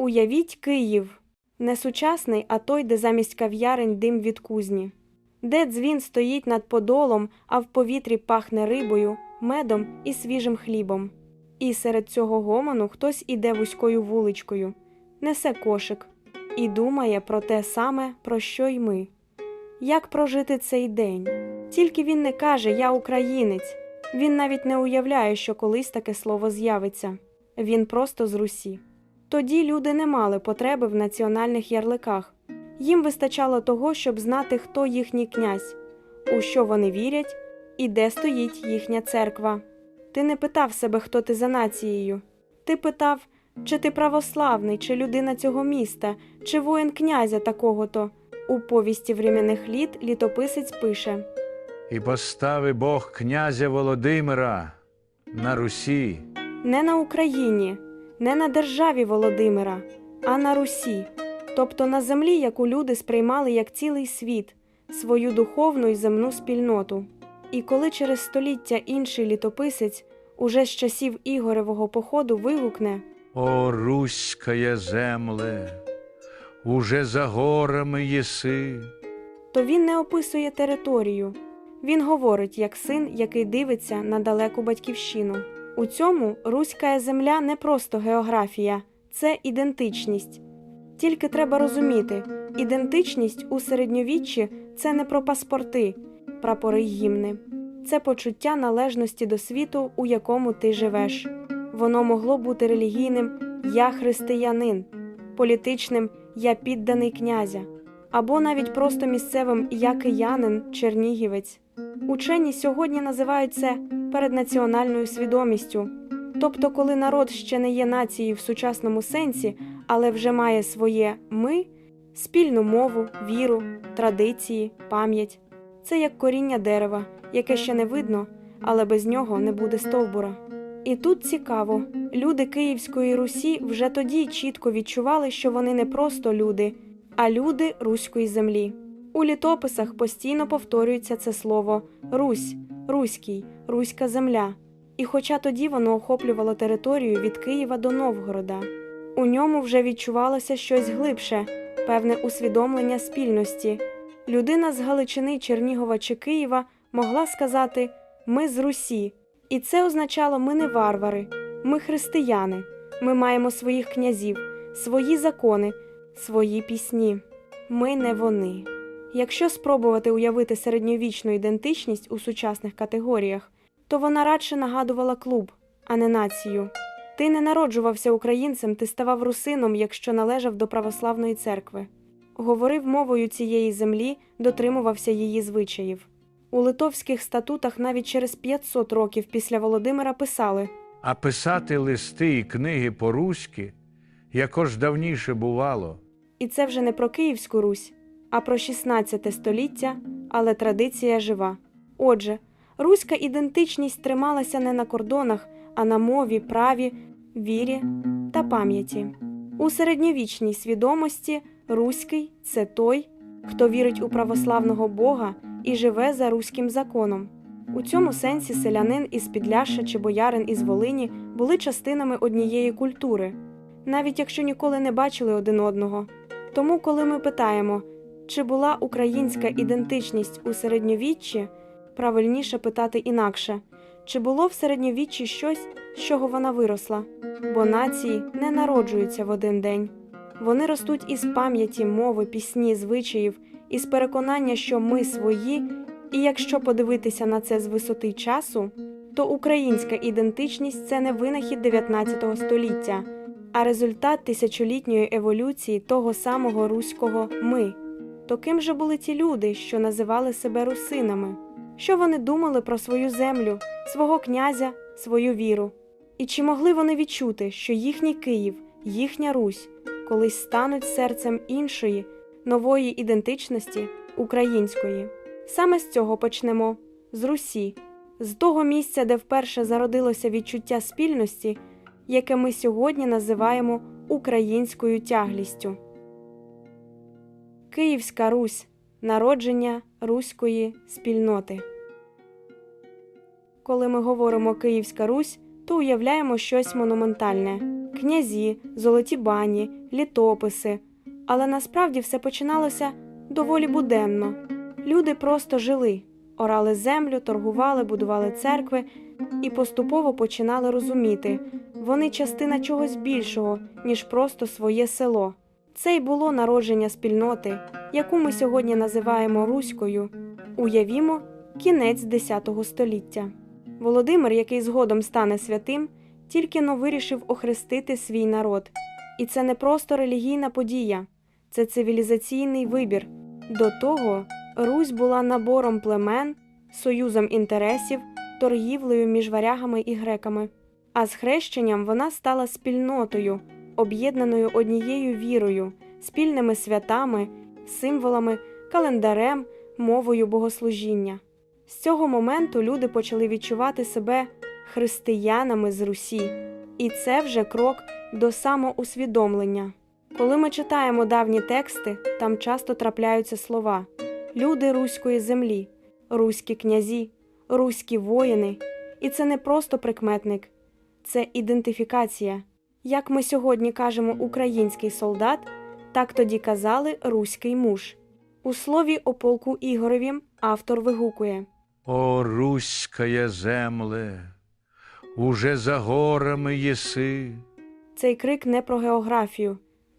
Уявіть Київ не сучасний, а той, де замість кав'ярень дим від кузні, де дзвін стоїть над подолом, а в повітрі пахне рибою, медом і свіжим хлібом. І серед цього гомону хтось іде вузькою вуличкою, несе кошик і думає про те саме, про що й ми. Як прожити цей день? Тільки він не каже Я українець. Він навіть не уявляє, що колись таке слово з'явиться. Він просто з Русі. Тоді люди не мали потреби в національних ярликах. Їм вистачало того, щоб знати, хто їхній князь, у що вони вірять і де стоїть їхня церква. Ти не питав себе, хто ти за нацією. Ти питав, чи ти православний, чи людина цього міста, чи воїн князя такого-то. У повісті временних літ літописець пише І постави Бог князя Володимира на Русі. не на Україні, не на державі Володимира, а на Русі, тобто на землі, яку люди сприймали як цілий світ, свою духовну і земну спільноту. І коли через століття інший літописець, уже з часів Ігоревого походу, вигукне О, Руська земле, уже за горами єси. то він не описує територію. Він говорить як син, який дивиться на далеку батьківщину. У цьому руська земля не просто географія, це ідентичність. Тільки треба розуміти, ідентичність у середньовіччі це не про паспорти, прапори гімни, це почуття належності до світу, у якому ти живеш. Воно могло бути релігійним Я християнин, політичним Я підданий князя або навіть просто місцевим я киянин, чернігівець. Учені сьогодні називають це переднаціональною свідомістю. Тобто, коли народ ще не є нацією в сучасному сенсі, але вже має своє ми, спільну мову, віру, традиції, пам'ять. Це як коріння дерева, яке ще не видно, але без нього не буде стовбура. І тут цікаво, люди Київської Русі вже тоді чітко відчували, що вони не просто люди, а люди руської землі. У літописах постійно повторюється це слово Русь, Руський, Руська земля. І хоча тоді воно охоплювало територію від Києва до Новгорода, у ньому вже відчувалося щось глибше, певне усвідомлення спільності. Людина з Галичини, Чернігова чи Києва могла сказати Ми з Русі, і це означало ми не варвари, ми християни, ми маємо своїх князів, свої закони, свої пісні. Ми не вони. Якщо спробувати уявити середньовічну ідентичність у сучасних категоріях, то вона радше нагадувала клуб, а не націю. Ти не народжувався українцем, ти ставав русином, якщо належав до православної церкви. Говорив мовою цієї землі, дотримувався її звичаїв. У литовських статутах навіть через 500 років після Володимира писали А писати листи і книги по-руськи, яко ж давніше бувало. І це вже не про Київську Русь, а про 16 століття, але традиція жива. Отже, руська ідентичність трималася не на кордонах, а на мові, праві, вірі та пам'яті. У середньовічній свідомості руський це той, хто вірить у православного Бога і живе за руським законом. У цьому сенсі селянин із Підляшша чи боярин із Волині були частинами однієї культури, навіть якщо ніколи не бачили один одного. Тому, коли ми питаємо, чи була українська ідентичність у середньовіччі, правильніше питати інакше, чи було в середньовіччі щось, з чого вона виросла, бо нації не народжуються в один день. Вони ростуть із пам'яті, мови, пісні, звичаїв, із переконання, що ми свої, і якщо подивитися на це з висоти часу, то українська ідентичність це не винахід 19 століття, а результат тисячолітньої еволюції того самого руського ми. То ким же були ті люди, що називали себе русинами? Що вони думали про свою землю, свого князя, свою віру? І чи могли вони відчути, що їхній Київ, їхня Русь колись стануть серцем іншої, нової ідентичності української? Саме з цього почнемо з Русі, з того місця, де вперше зародилося відчуття спільності, яке ми сьогодні називаємо українською тяглістю. Київська Русь народження руської спільноти. Коли ми говоримо Київська Русь, то уявляємо щось монументальне князі, золоті бані, літописи. Але насправді все починалося доволі буденно. Люди просто жили, орали землю, торгували, будували церкви і поступово починали розуміти вони частина чогось більшого, ніж просто своє село. Це й було народження спільноти, яку ми сьогодні називаємо Руською. Уявімо, кінець X століття. Володимир, який згодом стане святим, тільки но вирішив охрестити свій народ. І це не просто релігійна подія, це цивілізаційний вибір. До того Русь була набором племен, союзом інтересів, торгівлею між варягами і греками. А з хрещенням вона стала спільнотою, об'єднаною однією вірою, спільними святами, символами, календарем, мовою богослужіння. З цього моменту люди почали відчувати себе християнами з Русі, і це вже крок до самоусвідомлення. Коли ми читаємо давні тексти, там часто трапляються слова люди руської землі, руські князі, руські воїни. І це не просто прикметник, це ідентифікація. Як ми сьогодні кажемо український солдат, так тоді казали руський муж. У слові о полку Ігоревім автор вигукує О, руськая земле, уже за горами єси. Цей крик не про географію,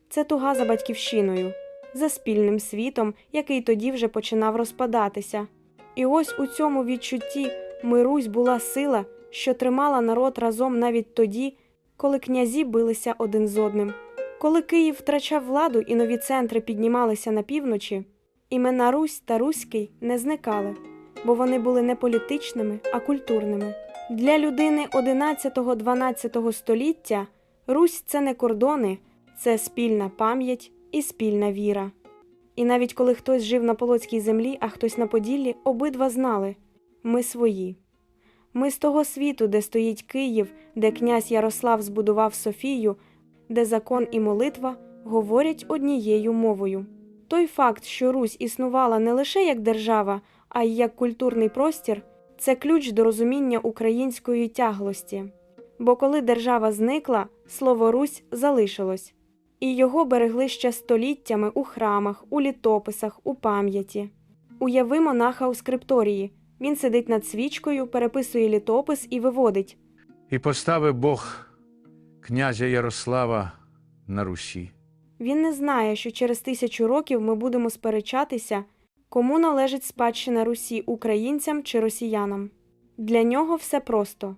це туга за батьківщиною, за спільним світом, який тоді вже починав розпадатися. І ось у цьому відчутті Мирусь була сила, що тримала народ разом навіть тоді, коли князі билися один з одним. Коли Київ втрачав владу і нові центри піднімалися на півночі, імена Русь та Руський не зникали, бо вони були не політичними, а культурними. Для людини 11-12 століття Русь це не кордони, це спільна пам'ять і спільна віра. І навіть коли хтось жив на Полоцькій землі, а хтось на Поділлі, обидва знали ми свої. Ми з того світу, де стоїть Київ, де князь Ярослав збудував Софію, де закон і молитва говорять однією мовою. Той факт, що Русь існувала не лише як держава, а й як культурний простір, це ключ до розуміння української тяглості. Бо коли держава зникла, слово Русь залишилось, і його берегли ще століттями у храмах, у літописах, у пам'яті. Уяви монаха у скрипторії. Він сидить над свічкою, переписує літопис і виводить. І поставив Бог князя Ярослава на Русі. Він не знає, що через тисячу років ми будемо сперечатися, кому належить спадщина Русі українцям чи росіянам. Для нього все просто: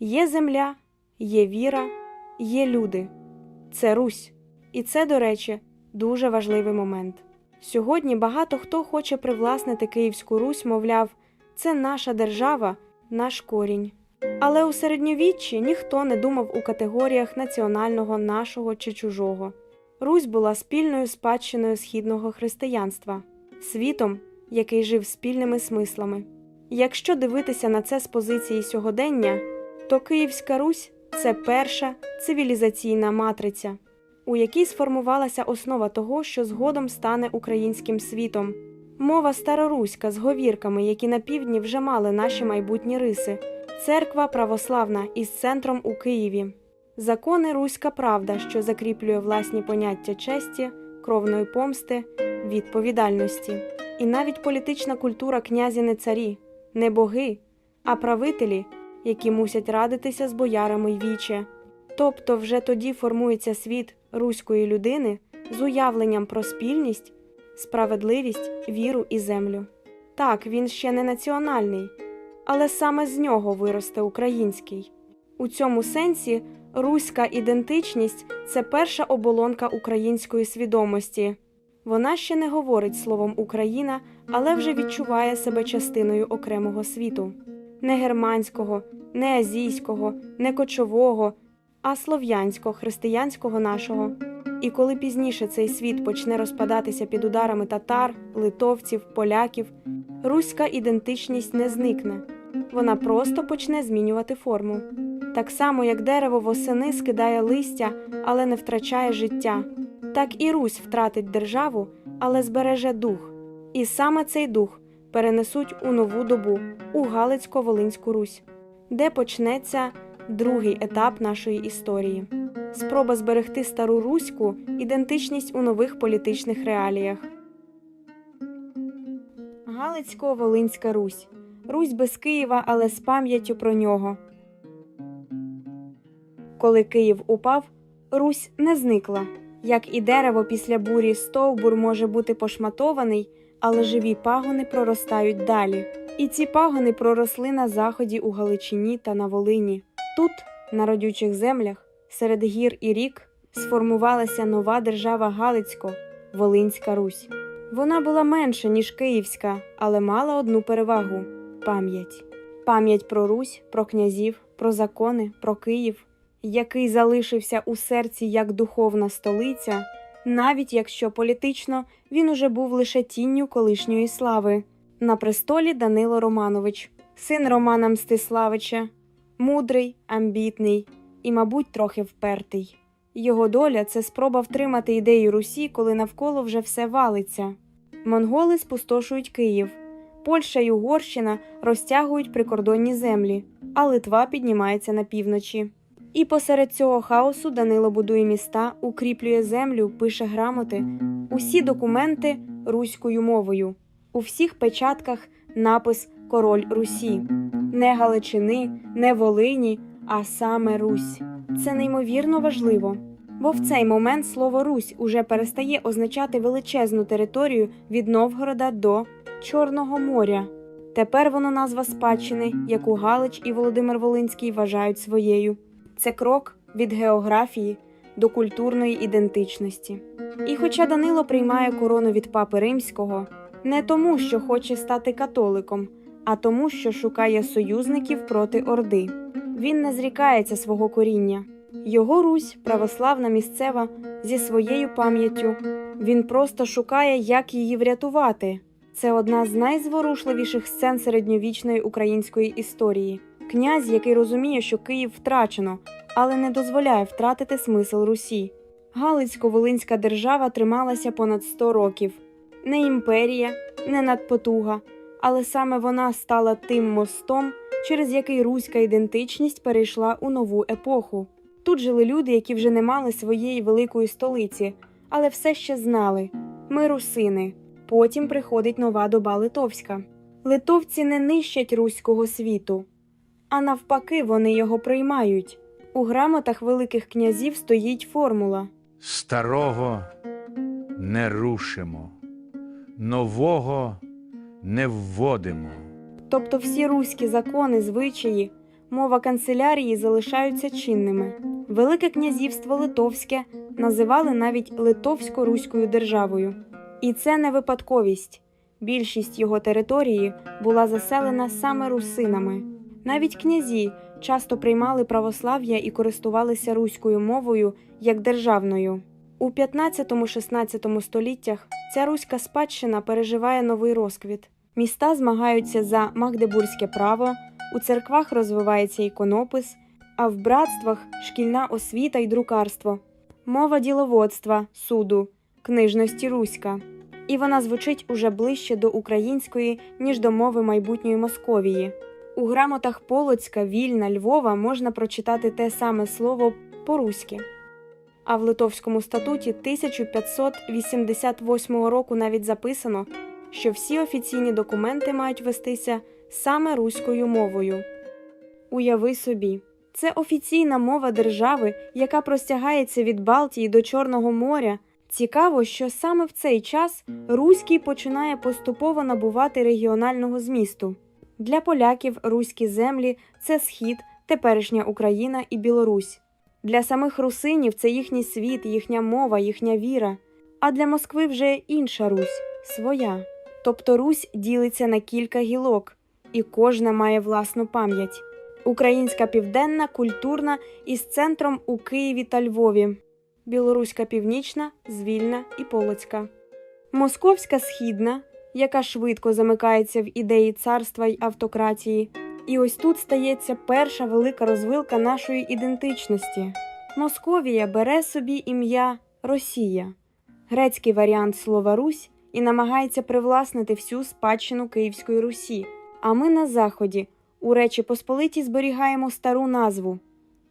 є земля, є віра, є люди. Це Русь. І це, до речі, дуже важливий момент. Сьогодні багато хто хоче привласнити Київську Русь, мовляв, це наша держава, наш корінь. Але у середньовіччі ніхто не думав у категоріях національного, нашого чи чужого. Русь була спільною спадщиною східного християнства, світом, який жив спільними смислами. Якщо дивитися на це з позиції сьогодення, то Київська Русь це перша цивілізаційна матриця, у якій сформувалася основа того, що згодом стане українським світом. Мова староруська з говірками, які на півдні вже мали наші майбутні риси, церква православна із центром у Києві. Закони Руська правда, що закріплює власні поняття честі, кровної помсти, відповідальності. І навіть політична культура князі не царі, не боги, а правителі, які мусять радитися з боярами й віче. Тобто вже тоді формується світ руської людини з уявленням про спільність, справедливість, віру і землю. Так, він ще не національний, але саме з нього виросте український. У цьому сенсі руська ідентичність це перша оболонка української свідомості. Вона ще не говорить словом Україна, але вже відчуває себе частиною окремого світу не германського, не азійського, не кочового, а слов'янського, християнського нашого. І коли пізніше цей світ почне розпадатися під ударами татар, литовців, поляків, руська ідентичність не зникне, вона просто почне змінювати форму. Так само, як дерево восени скидає листя, але не втрачає життя, так і Русь втратить державу, але збереже дух. І саме цей дух перенесуть у нову добу, у Галицько-Волинську Русь, де почнеться другий етап нашої історії. спроба зберегти стару руську ідентичність у нових політичних реаліях. Галицько-Волинська Русь. Русь без Києва, але з пам'яттю про нього. Коли Київ упав, Русь не зникла. Як і дерево після бурі стовбур може бути пошматований, але живі пагони проростають далі. І ці пагони проросли на заході у Галичині та на Волині. Тут, на родючих землях, серед гір і рік, сформувалася нова держава Галицько Волинська Русь. Вона була менша, ніж Київська, але мала одну перевагу пам'ять. Пам'ять про Русь, про князів, про закони, про Київ, який залишився у серці як духовна столиця, навіть якщо політично він уже був лише тінню колишньої слави. На престолі Данило Романович, син Романа Мстиславича, мудрий, амбітний і, мабуть, трохи впертий. Його доля це спроба втримати ідею Русі, коли навколо вже все валиться. Монголи спустошують Київ, Польща й Угорщина розтягують прикордонні землі, а Литва піднімається на півночі. І посеред цього хаосу Данило будує міста, укріплює землю, пише грамоти, усі документи руською мовою. У всіх печатках напис Король Русі, не Галичини, не Волині, а саме Русь. Це неймовірно важливо, бо в цей момент слово Русь уже перестає означати величезну територію від Новгорода до Чорного моря. Тепер воно назва спадщини, яку Галич і Володимир Волинський вважають своєю. Це крок від географії до культурної ідентичності. І хоча Данило приймає корону від папи римського не тому, що хоче стати католиком, а тому, що шукає союзників проти Орди. Він не зрікається свого коріння. Його Русь, православна місцева, зі своєю пам'яттю. Він просто шукає, як її врятувати. Це одна з найзворушливіших сцен середньовічної української історії. Князь, який розуміє, що Київ втрачено, але не дозволяє втратити смисл Русі. Галицько-Волинська держава трималася понад 100 років. Не імперія, не надпотуга, але саме вона стала тим мостом, через який руська ідентичність перейшла у нову епоху. Тут жили люди, які вже не мали своєї великої столиці, але все ще знали ми русини. Потім приходить нова доба литовська. Литовці не нищать руського світу, а навпаки, вони його приймають. У грамотах великих князів стоїть формула. Старого не рушимо, нового не вводимо. Тобто всі руські закони, звичаї, мова канцелярії залишаються чинними. Велике князівство Литовське називали навіть Литовсько-Руською державою. І це не випадковість. Більшість його території була заселена саме русинами. Навіть князі часто приймали православ'я і користувалися руською мовою як державною. У 15-16 століттях ця руська спадщина переживає новий розквіт. Міста змагаються за магдебурзьке право, у церквах розвивається іконопис, а в братствах шкільна освіта й друкарство, мова діловодства, суду, книжності руська. І вона звучить уже ближче до української, ніж до мови майбутньої Московії. У грамотах Полоцька, Вільна, Львова можна прочитати те саме слово по-руськи. А в Литовському статуті 1588 року навіть записано, що всі офіційні документи мають вестися саме руською мовою. Уяви собі, це офіційна мова держави, яка простягається від Балтії до Чорного моря. Цікаво, що саме в цей час руський починає поступово набувати регіонального змісту. Для поляків руські землі це схід, теперішня Україна і Білорусь. Для самих русинів це їхній світ, їхня мова, їхня віра. А для Москви вже інша Русь своя. Тобто Русь ділиться на кілька гілок, і кожна має власну пам'ять. Українська південна, культурна із центром у Києві та Львові, білоруська північна, звільна і полоцька, московська східна, яка швидко замикається в ідеї царства й автократії. І ось тут стається перша велика розвилка нашої ідентичності. Московія бере собі ім'я Росія, грецький варіант слова Русь і намагається привласнити всю спадщину Київської Русі. А ми на заході у Речі Посполитій зберігаємо стару назву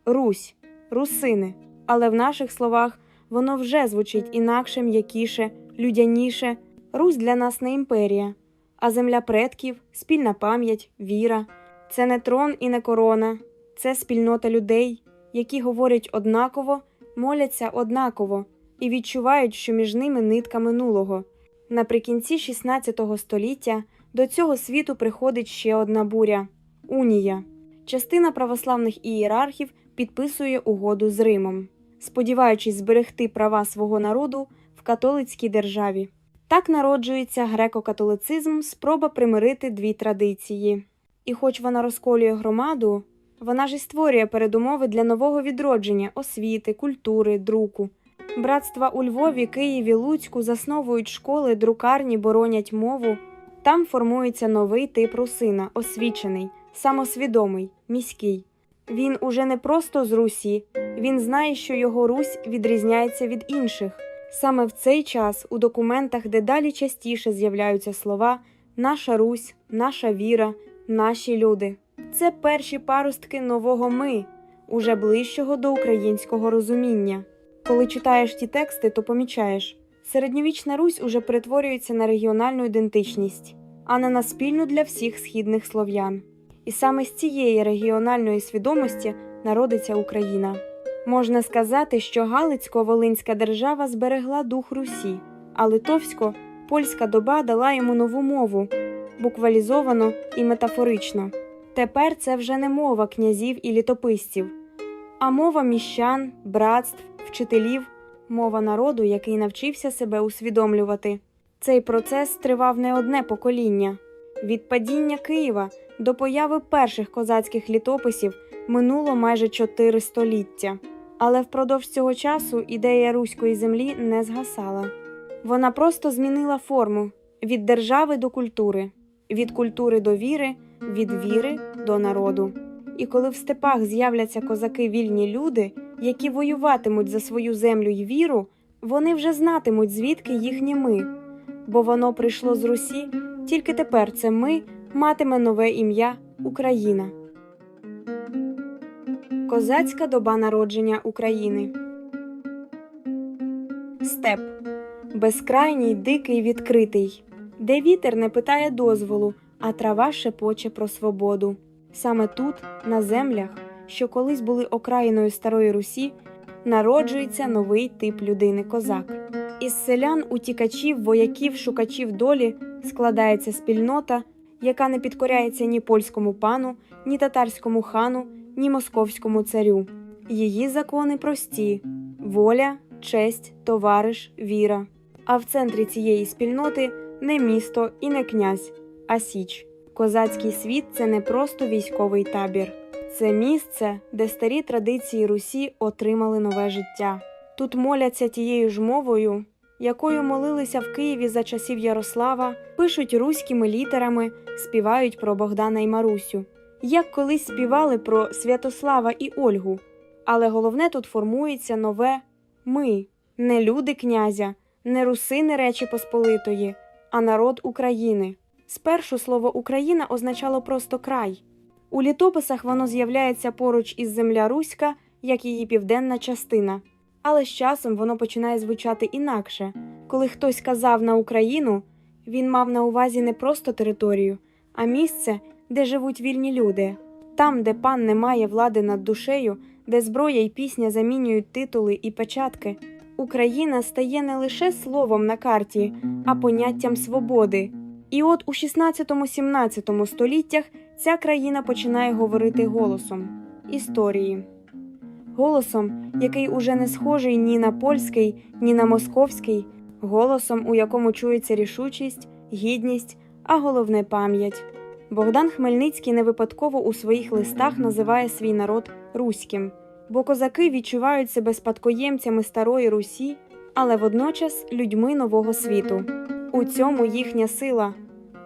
Русь, русини. але в наших словах воно вже звучить інакше, м'якіше, людяніше. Русь для нас не імперія, а земля предків, спільна пам'ять, віра. Це не трон і не корона, це спільнота людей, які говорять однаково, моляться однаково і відчувають, що між ними нитка минулого. Наприкінці XVI століття до цього світу приходить ще одна буря унія. Частина православних ієрархів підписує угоду з Римом, сподіваючись зберегти права свого народу в католицькій державі. Так народжується греко-католицизм, спроба примирити дві традиції. І хоч вона розколює громаду, вона ж і створює передумови для нового відродження освіти, культури, друку. Братства у Львові, Києві, Луцьку засновують школи, друкарні, боронять мову. Там формується новий тип русина, освічений, самосвідомий, міський. Він уже не просто з Русі, він знає, що його Русь відрізняється від інших. Саме в цей час у документах дедалі частіше з'являються слова наша Русь, наша віра, наші люди. Це перші паростки нового ми, уже ближчого до українського розуміння. Коли читаєш ті тексти, то помічаєш, середньовічна Русь уже перетворюється на регіональну ідентичність, а не на спільну для всіх східних слов'ян. І саме з цієї регіональної свідомості народиться Україна. Можна сказати, що Галицько-Волинська держава зберегла дух Русі, а литовсько польська доба дала йому нову мову, буквалізовано і метафорично. Тепер це вже не мова князів і літописців, а мова міщан, братств, вчителів, мова народу, який навчився себе усвідомлювати. Цей процес тривав не одне покоління. Від падіння Києва до появи перших козацьких літописів минуло майже чотири століття. Але впродовж цього часу ідея руської землі не згасала. Вона просто змінила форму від держави до культури, від культури до віри, від віри до народу. І коли в степах з'являться козаки вільні люди, які воюватимуть за свою землю й віру, вони вже знатимуть, звідки їхнє ми, бо воно прийшло з Русі, тільки тепер це ми матиме нове ім'я Україна. Козацька доба народження України. Степ безкрайній, дикий, відкритий, де вітер не питає дозволу, а трава шепоче про свободу. Саме тут, на землях, що колись були окраїною старої Русі, народжується новий тип людини козак. Із селян, утікачів, вояків, шукачів долі складається спільнота, яка не підкоряється ні польському пану, ні татарському хану, ні московському царю. Її закони прості: воля, честь, товариш, віра. А в центрі цієї спільноти не місто і не князь, а січ. Козацький світ це не просто військовий табір, це місце, де старі традиції Русі отримали нове життя. Тут моляться тією ж мовою, якою молилися в Києві за часів Ярослава, пишуть руськими літерами, співають про Богдана і Марусю, як колись співали про Святослава і Ольгу. Але головне тут формується нове ми, не люди князя, не русини Речі Посполитої, а народ України. Спершу слово Україна означало просто край. У літописах воно з'являється поруч із земля Руська, як її південна частина. Але з часом воно починає звучати інакше. Коли хтось казав на Україну, він мав на увазі не просто територію, а місце, де живуть вільні люди, там, де пан не має влади над душею, де зброя і пісня замінюють титули і печатки. Україна стає не лише словом на карті, а поняттям свободи. І от у 16-17 століттях ця країна починає говорити голосом історії. Голосом, який уже не схожий ні на польський, ні на московський, голосом, у якому чується рішучість, гідність, а головне пам'ять. Богдан Хмельницький не випадково у своїх листах називає свій народ руським, бо козаки відчувають себе спадкоємцями старої Русі, але водночас людьми нового світу. У цьому їхня сила.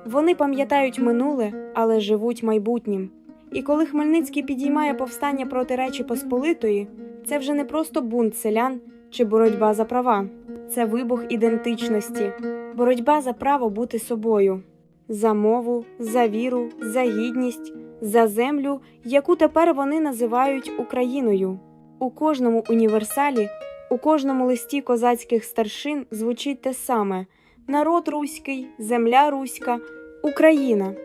Вони пам'ятають минуле, але живуть майбутнім. І коли Хмельницький підіймає повстання проти Речі Посполитої, це вже не просто бунт селян чи боротьба за права, це вибух ідентичності, боротьба за право бути собою, за мову, за віру, за гідність, за землю, яку тепер вони називають Україною. У кожному універсалі, у кожному листі козацьких старшин звучить те саме: народ руський, земля руська, Україна.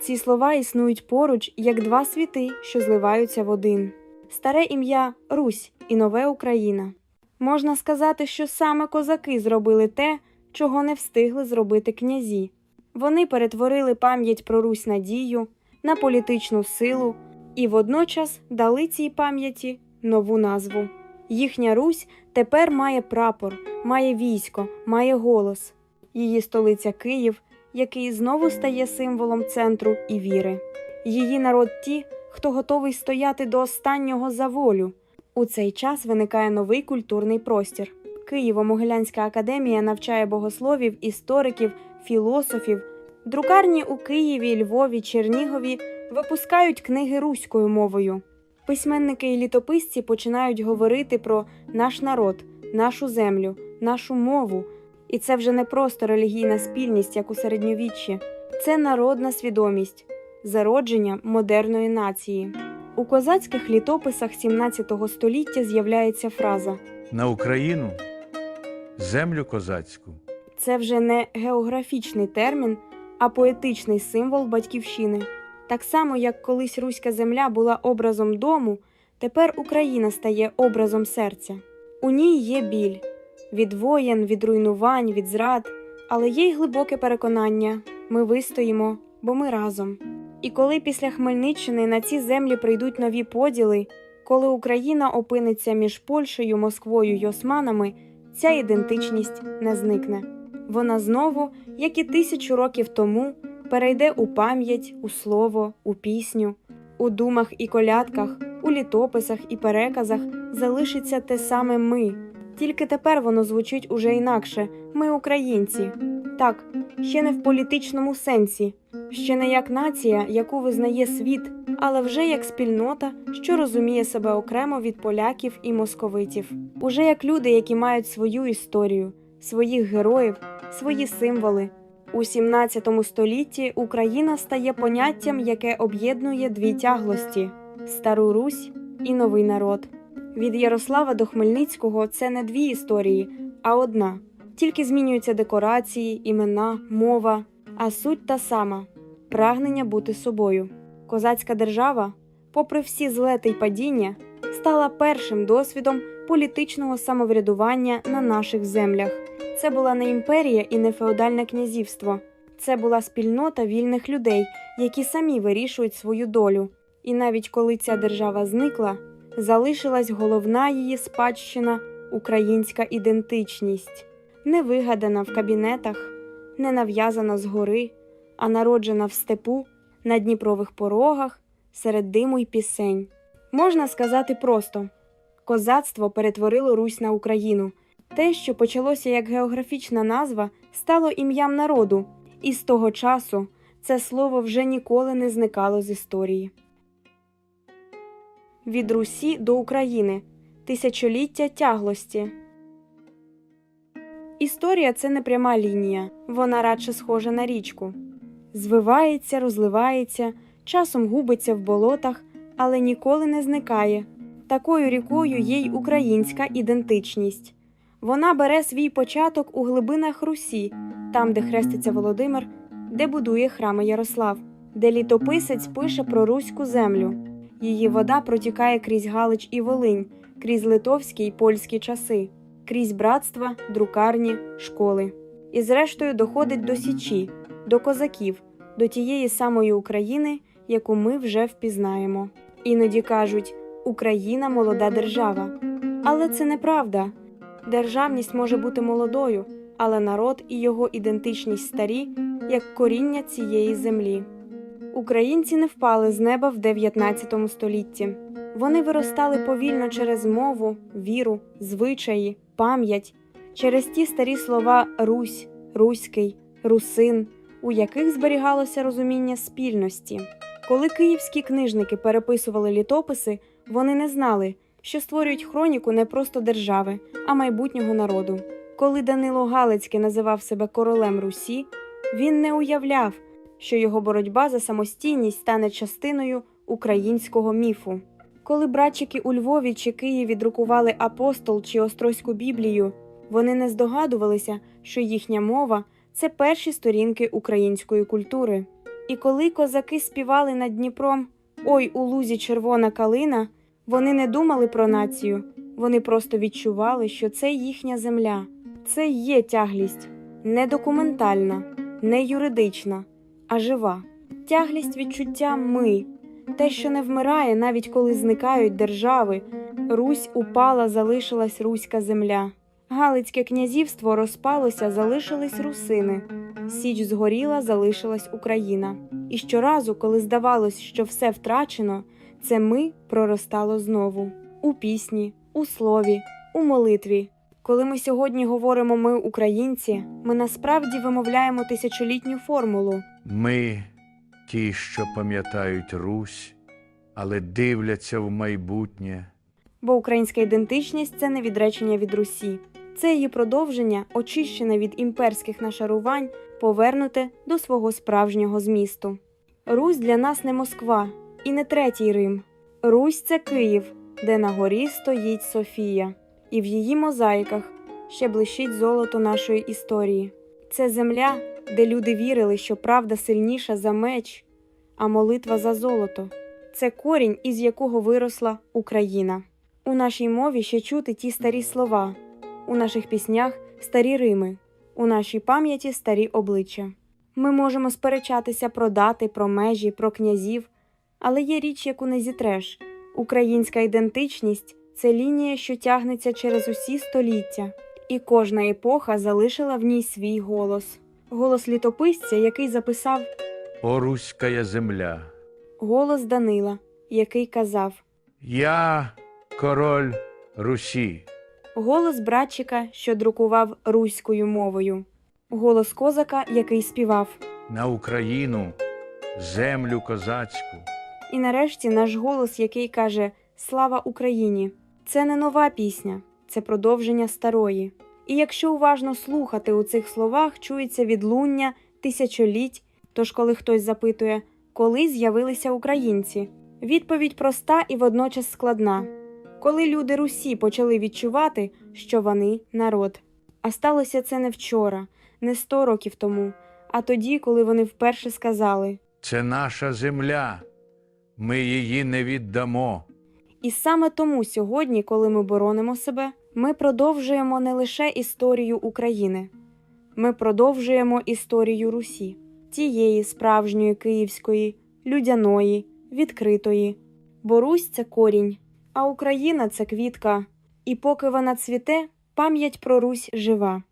Ці слова існують поруч як два світи, що зливаються в один. Старе ім'я Русь і нове Україна. Можна сказати, що саме козаки зробили те, чого не встигли зробити князі. Вони перетворили пам'ять про Русь на дію, на політичну силу і водночас дали цій пам'яті нову назву. Їхня Русь тепер має прапор, має військо, має голос. Її столиця Київ, який знову стає символом центру і віри. Її народ ті, хто готовий стояти до останнього за волю. У цей час виникає новий культурний простір. Києво-Могилянська академія навчає богословів, істориків, філософів. Друкарні у Києві, Львові, Чернігові випускають книги руською мовою. Письменники і літописці починають говорити про наш народ, нашу землю, нашу мову. І це вже не просто релігійна спільність, як у середньовіччі, це народна свідомість, зародження модерної нації. У козацьких літописах 17 століття з'являється фраза На Україну землю козацьку. Це вже не географічний термін, а поетичний символ батьківщини. Так само, як колись руська земля була образом дому, тепер Україна стає образом серця. У ній є біль від воєн, від руйнувань, від зрад, але є й глибоке переконання ми вистоїмо, бо ми разом. І коли після Хмельниччини на ці землі прийдуть нові поділи, коли Україна опиниться між Польщею, Москвою й Османами, ця ідентичність не зникне. Вона знову, як і тисячу років тому, перейде у пам'ять, у слово, у пісню, у думах і колядках, у літописах і переказах залишиться те саме ми. Тільки тепер воно звучить уже інакше ми українці. Так, ще не в політичному сенсі, ще не як нація, яку визнає світ, але вже як спільнота, що розуміє себе окремо від поляків і московитів, уже як люди, які мають свою історію, своїх героїв, свої символи. У 17 столітті Україна стає поняттям, яке об'єднує дві тяглості стару Русь і новий народ. Від Ярослава до Хмельницького це не дві історії, а одна. Тільки змінюються декорації, імена, мова, а суть та сама прагнення бути собою. Козацька держава, попри всі злети й падіння, стала першим досвідом політичного самоврядування на наших землях. Це була не імперія і не феодальне князівство. Це була спільнота вільних людей, які самі вирішують свою долю. І навіть коли ця держава зникла, залишилась головна її спадщина українська ідентичність, не вигадана в кабінетах, не нав'язана згори, а народжена в степу, на дніпрових порогах, серед диму й пісень. Можна сказати просто: козацтво перетворило Русь на Україну. Те, що почалося як географічна назва, стало ім'ям народу, і з того часу це слово вже ніколи не зникало з історії. Від Русі до України тисячоліття тяглості. Історія це не пряма лінія, вона радше схожа на річку. Звивається, розливається, часом губиться в болотах, але ніколи не зникає. Такою рікою є й українська ідентичність. Вона бере свій початок у глибинах Русі, там, де хреститься Володимир, де будує храми Ярослав, де літописець пише про руську землю. Її вода протікає крізь Галич і Волинь, крізь литовські й польські часи, крізь братства, друкарні, школи. І зрештою доходить до Січі, до козаків, до тієї самої України, яку ми вже впізнаємо. Іноді кажуть Україна молода держава. Але це неправда. Державність може бути молодою, але народ і його ідентичність старі, як коріння цієї землі. Українці не впали з неба в 19 столітті. Вони виростали повільно через мову, віру, звичаї, пам'ять, через ті старі слова Русь, Руський, Русин, у яких зберігалося розуміння спільності. Коли київські книжники переписували літописи, вони не знали, що створюють хроніку не просто держави, а майбутнього народу. Коли Данило Галицький називав себе королем Русі, він не уявляв, що його боротьба за самостійність стане частиною українського міфу. Коли братчики у Львові чи Києві друкували апостол чи Острозьку Біблію, вони не здогадувалися, що їхня мова це перші сторінки української культури. І коли козаки співали над Дніпром Ой у лузі червона калина, вони не думали про націю, вони просто відчували, що це їхня земля. Це є тяглість не документальна, не юридична, а жива. Тяглість відчуття ми, те, що не вмирає, навіть коли зникають держави. Русь упала, залишилась руська земля. Галицьке князівство розпалося, залишились русини. Січ згоріла, залишилась Україна. І щоразу, коли здавалось, що все втрачено, це ми проростало знову у пісні, у слові, у молитві. Коли ми сьогодні говоримо ми українці, ми насправді вимовляємо тисячолітню формулу. Ми ті, що пам'ятають Русь, але дивляться в майбутнє. Бо українська ідентичність це не відречення від Русі, це її продовження, очищене від імперських нашарувань, повернуте до свого справжнього змісту. Русь для нас не Москва і не третій Рим. Русь це Київ, де на горі стоїть Софія, і в її мозаїках ще блищить золото нашої історії. Це земля, де люди вірили, що правда сильніша за меч, а молитва за золото. Це корінь, із якого виросла Україна. У нашій мові ще чути ті старі слова, у наших піснях старі Рими, у нашій пам'яті старі обличчя. Ми можемо сперечатися про дати, про межі, про князів, але є річ, яку не зітреш. Українська ідентичність це лінія, що тягнеться через усі століття, і кожна епоха залишила в ній свій голос. Голос літописця, який записав О руська земля! голос Данила, який казав. Я король Русі. Голос братчика, що друкував руською мовою, голос козака, який співав. на Україну, землю козацьку. І нарешті наш голос, який каже Слава Україні! Це не нова пісня, це продовження старої. І якщо уважно слухати у цих словах, чується відлуння тисячоліть. Тож, коли хтось запитує, коли з'явилися українці, відповідь проста і водночас складна. Коли люди Русі почали відчувати, що вони народ. А сталося це не вчора, не сто років тому, а тоді, коли вони вперше сказали. Це наша земля. Ми її не віддамо. І саме тому сьогодні, коли ми боронимо себе, ми продовжуємо не лише історію України, ми продовжуємо історію Русі, тієї справжньої київської, людяної, відкритої. Бо Русь це корінь, а Україна це квітка. І поки вона цвіте, пам'ять про Русь жива.